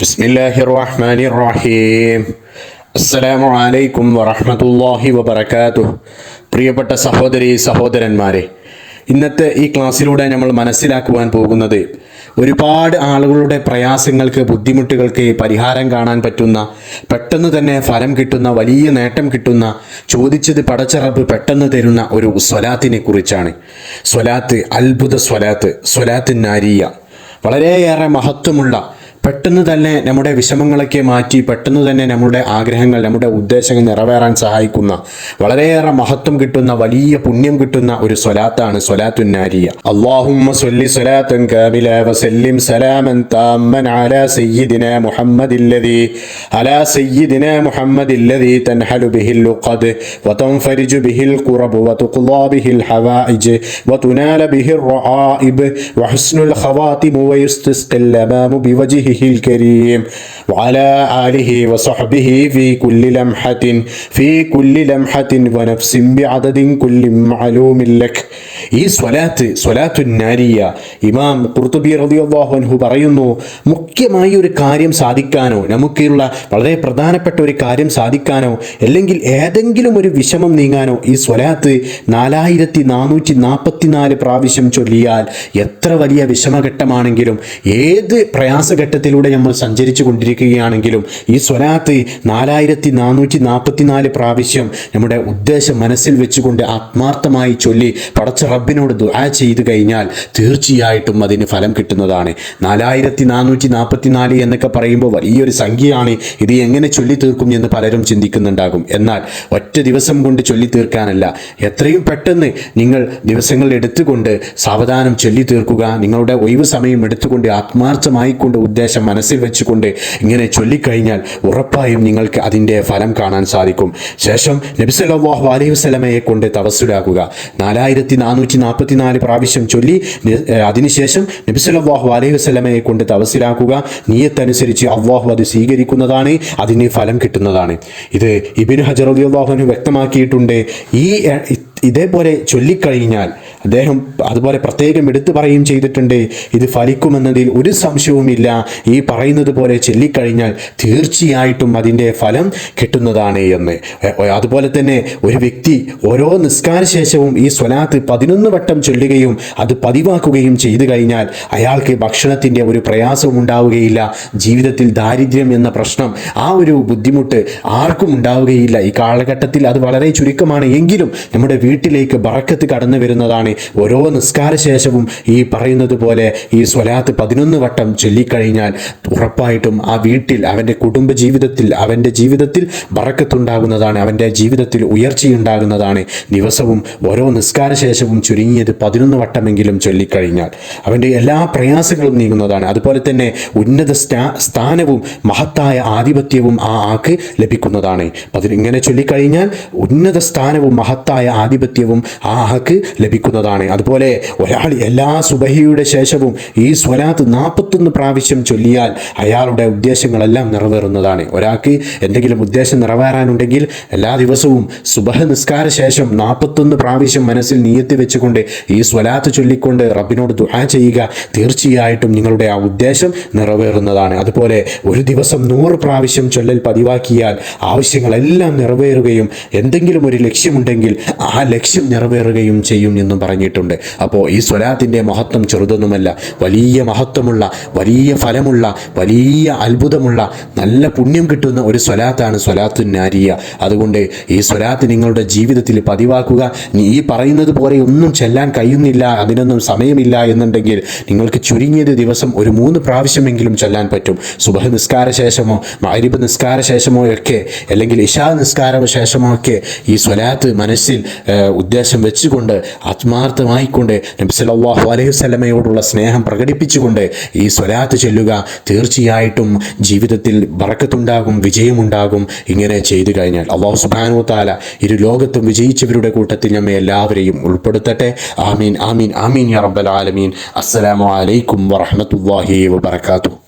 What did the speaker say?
ബിസ്മില്ലാഹി റഹ്മാനി റഹീം അസ്സലാമു അലൈക്കും വറഹ്മത്തുള്ളാഹി വബറകാതുഹു. പ്രിയപ്പെട്ട സഹോദരി സഹോദരന്മാരെ ഇന്നത്തെ ഈ ക്ലാസ്സിലൂടെ നമ്മൾ മനസ്സിലാക്കുവാൻ പോകുന്നത് ഒരുപാട് ആളുകളുടെ പ്രയാസങ്ങൾക്ക് ബുദ്ധിമുട്ടുകൾക്ക് പരിഹാരം കാണാൻ പറ്റുന്ന പെട്ടെന്ന് തന്നെ ഫലം കിട്ടുന്ന വലിയ നേട്ടം കിട്ടുന്ന ചോദിച്ചത് പടച്ചറപ്പ് പെട്ടെന്ന് തരുന്ന ഒരു സ്വലാത്തിനെ കുറിച്ചാണ്. സ്വലാത്ത് അത്ഭുത സ്വലാത്ത് സ്വലാത്തിൻ നാരിയ. വളരെയേറെ മഹത്വമുള്ള പെട്ടെന്ന് തന്നെ നമ്മുടെ വിഷമങ്ങളൊക്കെ മാറ്റി പെട്ടെന്ന് തന്നെ നമ്മുടെ ആഗ്രഹങ്ങൾ നമ്മുടെ ഉദ്ദേശങ്ങൾ നിറവേറാൻ സഹായിക്കുന്ന വളരെയേറെ മഹത്വം കിട്ടുന്ന വലിയ പുണ്യം കിട്ടുന്ന ഒരു സ്വലാത്താണ് സ്വലാത്തുന്നാരിയ. അള്ളാഹുമ്മ വസല്ലിം സലാമൻ തൻഹലു ബിഹിൽ ഖുറബ് വതുനാല ബിഹിർ റആഇബ് بوجهه الكريم وعلى آله وصحبه في كل لمحة في كل لمحة ونفس بعدد كل معلوم لك ഈ സ്വലാത്ത് സ്വലാത്തു നാരിയ ഇമാം കുർത്തുബി റളിയല്ലാഹു അൻഹു പറയുന്നു മുഖ്യമായി ഒരു കാര്യം സാധിക്കാനോ നമുക്കുള്ള വളരെ പ്രധാനപ്പെട്ട ഒരു കാര്യം സാധിക്കാനോ അല്ലെങ്കിൽ ഏതെങ്കിലും ഒരു വിഷമം നീങ്ങാനോ ഈ സ്വലാത്ത് നാലായിരത്തി നാനൂറ്റി നാൽപ്പത്തിനാല് പ്രാവശ്യം ചൊല്ലിയാൽ എത്ര വലിയ വിഷമഘട്ടമാണെങ്കിലും ഏത് പ്രയാസഘട്ടത്തിലൂടെ നമ്മൾ സഞ്ചരിച്ചു കൊണ്ടിരിക്കുകയാണെങ്കിലും ഈ സ്വലാത്ത് നാലായിരത്തി നാനൂറ്റി നാൽപ്പത്തിനാല് പ്രാവശ്യം നമ്മുടെ ഉദ്ദേശം മനസ്സിൽ വെച്ചുകൊണ്ട് ആത്മാർത്ഥമായി ചൊല്ലി പടച്ച റബ്ബിനോട് ദുആ ചെയ്തു കഴിഞ്ഞാൽ തീർച്ചയായിട്ടും അതിന് ഫലം കിട്ടുന്നതാണ്. നാലായിരത്തി നാനൂറ്റി നാൽപ്പത്തിനാല് എന്നൊക്കെ പറയുമ്പോൾ വലിയൊരു സംഖ്യയാണ്. ഇത് എങ്ങനെ ചൊല്ലി തീർക്കും എന്ന് പലരും ചിന്തിക്കുന്നുണ്ടാകും. എന്നാൽ ഒറ്റ ദിവസം കൊണ്ട് ചൊല്ലി തീർക്കാനല്ല എത്രയും പെട്ടെന്ന് നിങ്ങൾ ദിവസങ്ങൾ എടുത്തുകൊണ്ട് സാവധാനം ചൊല്ലി തീർക്കുക നിങ്ങളുടെ ഒഴിവ് സമയം എടുത്തുകൊണ്ട് ആത്മാർത്ഥമായിക്കൊണ്ട് ഉദ്ദേശം മനസ്സിൽ വെച്ചുകൊണ്ട് ഇങ്ങനെ ചൊല്ലിക്കഴിഞ്ഞാൽ ഉറപ്പായും നിങ്ങൾക്ക് അതിന്റെ ഫലം കാണാൻ സാധിക്കും. ശേഷം നബിസല്ലാഹു അലൈഹി വസ്ലമയെ കൊണ്ട് തവസ്സുലാക്കുക. നാലായിരത്തി നാനൂറ്റി നാൽപ്പത്തി നാല് പ്രാവശ്യം ചൊല്ലി അതിനുശേഷം നബിസല്ലാഹു അലൈഹി വസ്ലമയെ കൊണ്ട് തവസിലാക്കുക നീയത്തനുസരിച്ച് അള്ളാഹു അത് സ്വീകരിക്കുന്നതാണ് അതിന് ഫലം കിട്ടുന്നതാണ്. ഇത് ഇബിൻ ഹജർ അള്ളാഹുവിന് വ്യക്തമാക്കിയിട്ടുണ്ട്. ഈ ഇതേപോലെ ചൊല്ലിക്കഴിഞ്ഞാൽ അദ്ദേഹം അതുപോലെ പ്രത്യേകം എടുത്തു പറയുകയും ചെയ്തിട്ടുണ്ട്. ഇത് ഫലിക്കുമെന്നതിൽ ഒരു സംശയവുമില്ല. ഈ പറയുന്നത് പോലെ ചൊല്ലിക്കഴിഞ്ഞാൽ തീർച്ചയായിട്ടും അതിന്റെ ഫലം കിട്ടുന്നതാണ് എന്ന്. അതുപോലെ തന്നെ ഒരു വ്യക്തി ഓരോ നിസ്കാര ശേഷവും ഈ സ്വലാത്ത് പതിനൊന്ന് വട്ടം ചൊല്ലുകയും അത് പതിവാക്കുകയും ചെയ്തു കഴിഞ്ഞാൽ അയാൾക്ക് ഭക്ഷണത്തിന്റെ ഒരു പ്രയാസവും ഉണ്ടാവുകയില്ല. ജീവിതത്തിൽ ദാരിദ്ര്യം എന്ന പ്രശ്നം ആ ഒരു ബുദ്ധിമുട്ട് ആർക്കും ഉണ്ടാവുകയില്ല. ഈ കാലഘട്ടത്തിൽ അത് വളരെ ചുരുക്കമാണ്. എങ്കിലും നമ്മുടെ വീട്ടിലേക്ക് ബറക്കത്ത് കടന്നു വരുന്നതാണ് ഓരോ നിസ്കാര ശേഷവും ഈ പറയുന്നത് പോലെ ഈ സ്വലാത്ത് പതിനൊന്ന് വട്ടം ചൊല്ലിക്കഴിഞ്ഞാൽ ഉറപ്പായിട്ടും ആ വീട്ടിൽ അവന്റെ കുടുംബ ജീവിതത്തിൽ അവന്റെ ജീവിതത്തിൽ വറക്കത്തുണ്ടാകുന്നതാണ് അവന്റെ ജീവിതത്തിൽ ഉയർച്ചയുണ്ടാകുന്നതാണ്. ദിവസവും ഓരോ നിസ്കാര ശേഷവും ചുരുങ്ങിയത് പതിനൊന്ന് വട്ടമെങ്കിലും ചൊല്ലിക്കഴിഞ്ഞാൽ അവന്റെ എല്ലാ പ്രയാസങ്ങളും നീങ്ങുന്നതാണ്. അതുപോലെ തന്നെ ഉന്നത സ്ഥാ- സ്ഥാനവും മഹത്തായ ആധിപത്യവും ആ ആക്ക് ലഭിക്കുന്നതാണ്. അതിന് ഇങ്ങനെ ചൊല്ലിക്കഴിഞ്ഞാൽ ഉന്നത സ്ഥാനവും മഹത്തായ ആധിപത്യവും ആ ആക്ക് ലഭിക്കുന്നതാണ് അതുപോലെ ഒരാൾ എല്ലാ സുബഹിയുടെ ശേഷവും ഈ സ്വലാത്ത് നാൽപ്പത്തൊന്ന് പ്രാവശ്യം ചൊല്ലിയാൽ അയാളുടെ ഉദ്ദേശങ്ങളെല്ലാം നിറവേറുന്നതാണ്. ഒരാൾക്ക് എന്തെങ്കിലും ഉദ്ദേശം നിറവേറാനുണ്ടെങ്കിൽ എല്ലാ ദിവസവും സുബഹ നിസ്കാര ശേഷം നാൽപ്പത്തൊന്ന് പ്രാവശ്യം മനസ്സിൽ നീയത്തി വെച്ചുകൊണ്ട് ഈ സ്വലാത്ത് ചൊല്ലിക്കൊണ്ട് റബ്ബിനോട് ദുആ ചെയ്യുക തീർച്ചയായിട്ടും നിങ്ങളുടെ ആ ഉദ്ദേശം നിറവേറുന്നതാണ്. അതുപോലെ ഒരു ദിവസം നൂറ് പ്രാവശ്യം ചൊല്ലൽ പതിവാക്കിയാൽ ആവശ്യങ്ങളെല്ലാം നിറവേറുകയും എന്തെങ്കിലും ഒരു ലക്ഷ്യമുണ്ടെങ്കിൽ ആ ലക്ഷ്യം നിറവേറുകയും ചെയ്യും എന്നും പറഞ്ഞിട്ടുണ്ട്. അപ്പോൾ ഈ സ്വലാത്തിന്റെ മഹത്വം ചെറുതൊന്നുമല്ല. വലിയ മഹത്വമുള്ള വലിയ ഫലമുള്ള വലിയ അത്ഭുതമുള്ള നല്ല പുണ്യം കിട്ടുന്ന ഒരു സ്വലാത്താണ് സ്വലാത്തു നാരിയ. അതുകൊണ്ട് ഈ സ്വലാത്ത് നിങ്ങളുടെ ജീവിതത്തിൽ പതിവാക്കുക. ഈ പറയുന്നത് പോലെ ഒന്നും ചെല്ലാൻ കഴിയുന്നില്ല അതിനൊന്നും സമയമില്ല എന്നുണ്ടെങ്കിൽ നിങ്ങൾക്ക് ചുരുങ്ങിയത് ദിവസം ഒരു മൂന്ന് പ്രാവശ്യമെങ്കിലും ചെല്ലാൻ പറ്റും. സുബഹ നിസ്കാര ശേഷമോ മഅരിബ് നിസ്കാര ശേഷമോ ഒക്കെ അല്ലെങ്കിൽ ഇഷാ നിസ്കാര ശേഷമോ ഒക്കെ ഈ സ്വലാത്ത് മനസ്സിൽ ഉദ്ദേശം വെച്ചുകൊണ്ട് ആത്മാർത്ഥമായിക്കൊണ്ട് നബി സല്ലല്ലാഹു അലൈഹി സ്വലമയോടുള്ള സ്നേഹം പ്രകടിപ്പിച്ചുകൊണ്ട് ഈ സ്വലാത്ത് ചെല്ലുക തീർച്ചയായിട്ടും ജീവിതത്തിൽ ബറക്കത്തുണ്ടാകും വിജയമുണ്ടാകും. ഇങ്ങനെ ചെയ്തു കഴിഞ്ഞാൽ അള്ളാഹു സുബാനു താല ഇരു ലോകത്തും വിജയിച്ചവരുടെ കൂട്ടത്തിൽ നമ്മെ എല്ലാവരെയും ഉൾപ്പെടുത്തട്ടെ. ആമീൻ ആമീൻ ആമീൻ യാ റബ്ബൽ ആലമീൻ. അസ്സലാമു അലൈക്കും വറഹ്മത്തുള്ളാഹി വബറകാതുഹു.